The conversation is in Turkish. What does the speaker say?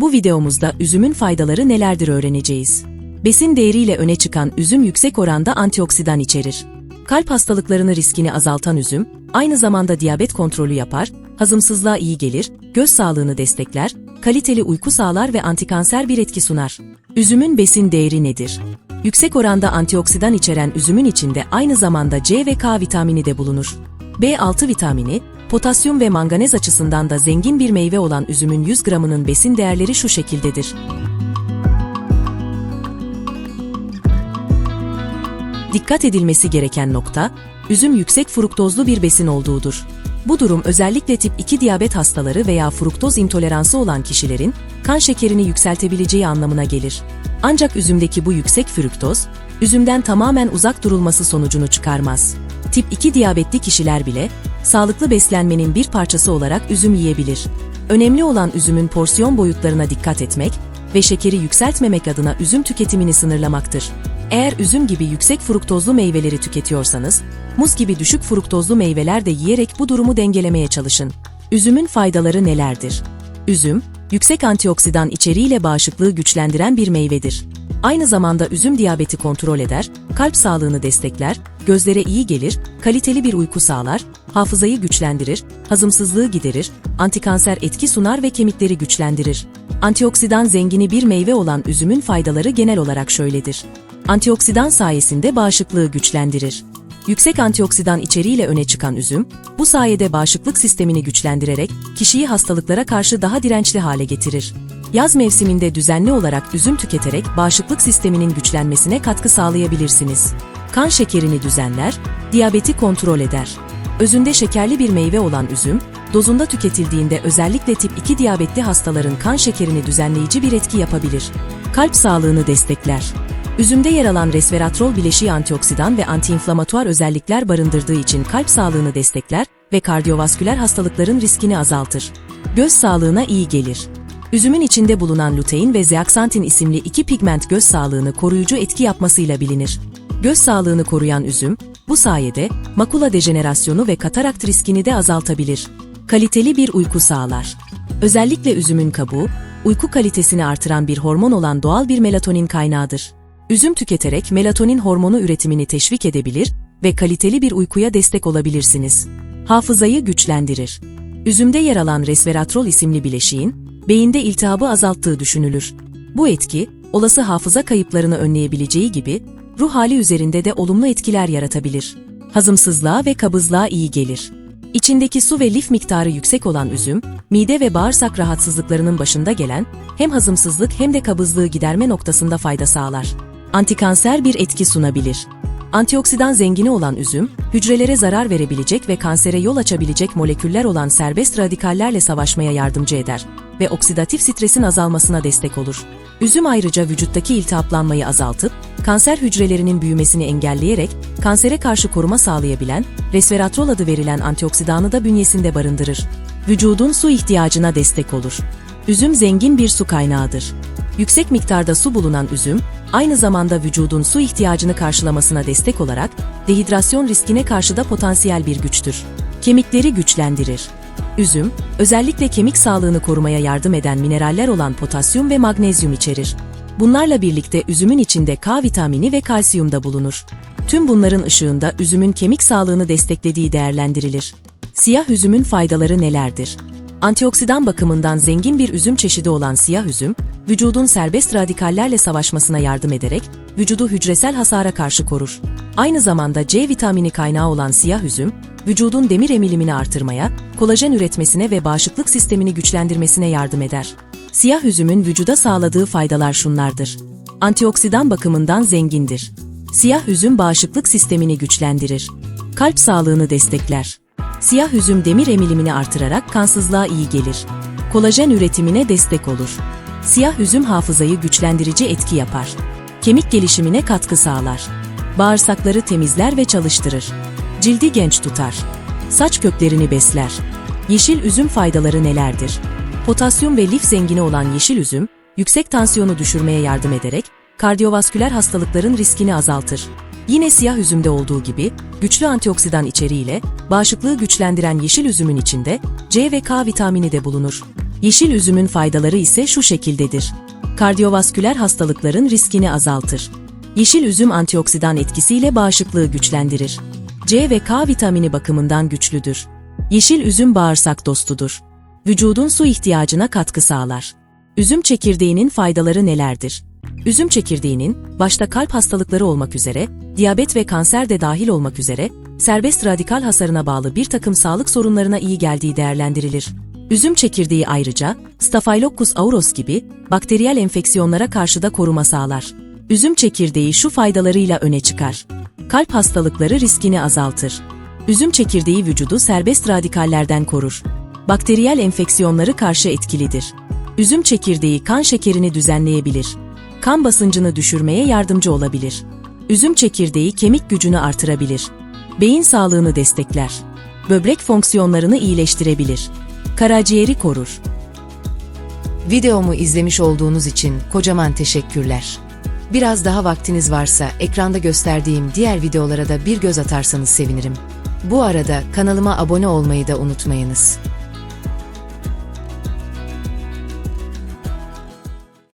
Bu videomuzda üzümün faydaları nelerdir öğreneceğiz. Besin değeriyle öne çıkan üzüm yüksek oranda antioksidan içerir. Kalp hastalıklarını riskini azaltan üzüm, aynı zamanda diyabet kontrolü yapar, hazımsızlığa iyi gelir, göz sağlığını destekler, kaliteli uyku sağlar ve antikanser bir etki sunar. Üzümün besin değeri nedir? Yüksek oranda antioksidan içeren üzümün içinde aynı zamanda C ve K vitamini de bulunur. B6 vitamini, potasyum ve manganez açısından da zengin bir meyve olan üzümün 100 gramının besin değerleri şu şekildedir. Dikkat edilmesi gereken nokta, üzüm yüksek fruktozlu bir besin olduğudur. Bu durum özellikle tip 2 diyabet hastaları veya fruktoz intoleransı olan kişilerin kan şekerini yükseltebileceği anlamına gelir. Ancak üzümdeki bu yüksek fruktoz, üzümden tamamen uzak durulması sonucunu çıkarmaz. Tip 2 diyabetli kişiler bile, sağlıklı beslenmenin bir parçası olarak üzüm yiyebilir. Önemli olan üzümün porsiyon boyutlarına dikkat etmek ve şekeri yükseltmemek adına üzüm tüketimini sınırlamaktır. Eğer üzüm gibi yüksek fruktozlu meyveleri tüketiyorsanız, muz gibi düşük fruktozlu meyveler de yiyerek bu durumu dengelemeye çalışın. Üzümün faydaları nelerdir? Üzüm, yüksek antioksidan içeriğiyle bağışıklığı güçlendiren bir meyvedir. Aynı zamanda üzüm diyabeti kontrol eder, kalp sağlığını destekler, gözlere iyi gelir, kaliteli bir uyku sağlar, hafızayı güçlendirir, hazımsızlığı giderir, antikanser etki sunar ve kemikleri güçlendirir. Antioksidan zengini bir meyve olan üzümün faydaları genel olarak şöyledir. Antioksidan sayesinde bağışıklığı güçlendirir. Yüksek antioksidan içeriğiyle öne çıkan üzüm, bu sayede bağışıklık sistemini güçlendirerek kişiyi hastalıklara karşı daha dirençli hale getirir. Yaz mevsiminde düzenli olarak üzüm tüketerek bağışıklık sisteminin güçlenmesine katkı sağlayabilirsiniz. Kan şekerini düzenler, diyabeti kontrol eder. Özünde şekerli bir meyve olan üzüm, dozunda tüketildiğinde özellikle tip 2 diyabetli hastaların kan şekerini düzenleyici bir etki yapabilir. Kalp sağlığını destekler. Üzümde yer alan resveratrol bileşiği antioksidan ve antiinflamatuar özellikler barındırdığı için kalp sağlığını destekler ve kardiyovasküler hastalıkların riskini azaltır. Göz sağlığına iyi gelir. Üzümün içinde bulunan lutein ve zeaksantin isimli iki pigment göz sağlığını koruyucu etki yapmasıyla bilinir. Göz sağlığını koruyan üzüm, bu sayede makula dejenerasyonu ve katarakt riskini de azaltabilir. Kaliteli bir uyku sağlar. Özellikle üzümün kabuğu, uyku kalitesini artıran bir hormon olan doğal bir melatonin kaynağıdır. Üzüm tüketerek melatonin hormonu üretimini teşvik edebilir ve kaliteli bir uykuya destek olabilirsiniz. Hafızayı güçlendirir. Üzümde yer alan resveratrol isimli bileşiğin, beyinde iltihabı azalttığı düşünülür. Bu etki, olası hafıza kayıplarını önleyebileceği gibi, ruh hali üzerinde de olumlu etkiler yaratabilir. Hazımsızlığa ve kabızlığa iyi gelir. İçindeki su ve lif miktarı yüksek olan üzüm, mide ve bağırsak rahatsızlıklarının başında gelen, hem hazımsızlık hem de kabızlığı giderme noktasında fayda sağlar. Antikanser bir etki sunabilir. Antioksidan zengini olan üzüm, hücrelere zarar verebilecek ve kansere yol açabilecek moleküller olan serbest radikallerle savaşmaya yardımcı eder ve oksidatif stresin azalmasına destek olur. Üzüm ayrıca vücuttaki iltihaplanmayı azaltıp, kanser hücrelerinin büyümesini engelleyerek kansere karşı koruma sağlayabilen resveratrol adı verilen antioksidanı da bünyesinde barındırır. Vücudun su ihtiyacına destek olur. Üzüm zengin bir su kaynağıdır. Yüksek miktarda su bulunan üzüm, aynı zamanda vücudun su ihtiyacını karşılamasına destek olarak dehidrasyon riskine karşı da potansiyel bir güçtür. Kemikleri güçlendirir. Üzüm, özellikle kemik sağlığını korumaya yardım eden mineraller olan potasyum ve magnezyum içerir. Bunlarla birlikte üzümün içinde K vitamini ve kalsiyum da bulunur. Tüm bunların ışığında üzümün kemik sağlığını desteklediği değerlendirilir. Siyah üzümün faydaları nelerdir? Antioksidan bakımından zengin bir üzüm çeşidi olan siyah üzüm, vücudun serbest radikallerle savaşmasına yardım ederek vücudu hücresel hasara karşı korur. Aynı zamanda C vitamini kaynağı olan siyah üzüm, vücudun demir emilimini artırmaya, kolajen üretmesine ve bağışıklık sistemini güçlendirmesine yardım eder. Siyah üzümün vücuda sağladığı faydalar şunlardır. Antioksidan bakımından zengindir. Siyah üzüm bağışıklık sistemini güçlendirir. Kalp sağlığını destekler. Siyah üzüm demir emilimini artırarak kansızlığa iyi gelir. Kolajen üretimine destek olur. Siyah üzüm hafızayı güçlendirici etki yapar. Kemik gelişimine katkı sağlar. Bağırsakları temizler ve çalıştırır. Cildi genç tutar. Saç köklerini besler. Yeşil üzüm faydaları nelerdir? Potasyum ve lif zengini olan yeşil üzüm, yüksek tansiyonu düşürmeye yardım ederek kardiyovasküler hastalıkların riskini azaltır. Yine siyah üzümde olduğu gibi güçlü antioksidan içeriğiyle bağışıklığı güçlendiren yeşil üzümün içinde C ve K vitamini de bulunur. Yeşil üzümün faydaları ise şu şekildedir. Kardiyovasküler hastalıkların riskini azaltır. Yeşil üzüm antioksidan etkisiyle bağışıklığı güçlendirir. C ve K vitamini bakımından güçlüdür. Yeşil üzüm bağırsak dostudur. Vücudun su ihtiyacına katkı sağlar. Üzüm çekirdeğinin faydaları nelerdir? Üzüm çekirdeğinin, başta kalp hastalıkları olmak üzere, diyabet ve kanser de dahil olmak üzere, serbest radikal hasarına bağlı bir takım sağlık sorunlarına iyi geldiği değerlendirilir. Üzüm çekirdeği ayrıca, Staphylococcus aureus gibi bakteriyel enfeksiyonlara karşı da koruma sağlar. Üzüm çekirdeği şu faydalarıyla öne çıkar. Kalp hastalıkları riskini azaltır. Üzüm çekirdeği vücudu serbest radikallerden korur. Bakteriyel enfeksiyonları karşı etkilidir. Üzüm çekirdeği kan şekerini düzenleyebilir. Kan basıncını düşürmeye yardımcı olabilir. Üzüm çekirdeği kemik gücünü artırabilir. Beyin sağlığını destekler. Böbrek fonksiyonlarını iyileştirebilir. Karaciğeri korur. Videomu izlemiş olduğunuz için kocaman teşekkürler. Biraz daha vaktiniz varsa ekranda gösterdiğim diğer videolara da bir göz atarsanız sevinirim. Bu arada kanalıma abone olmayı da unutmayınız.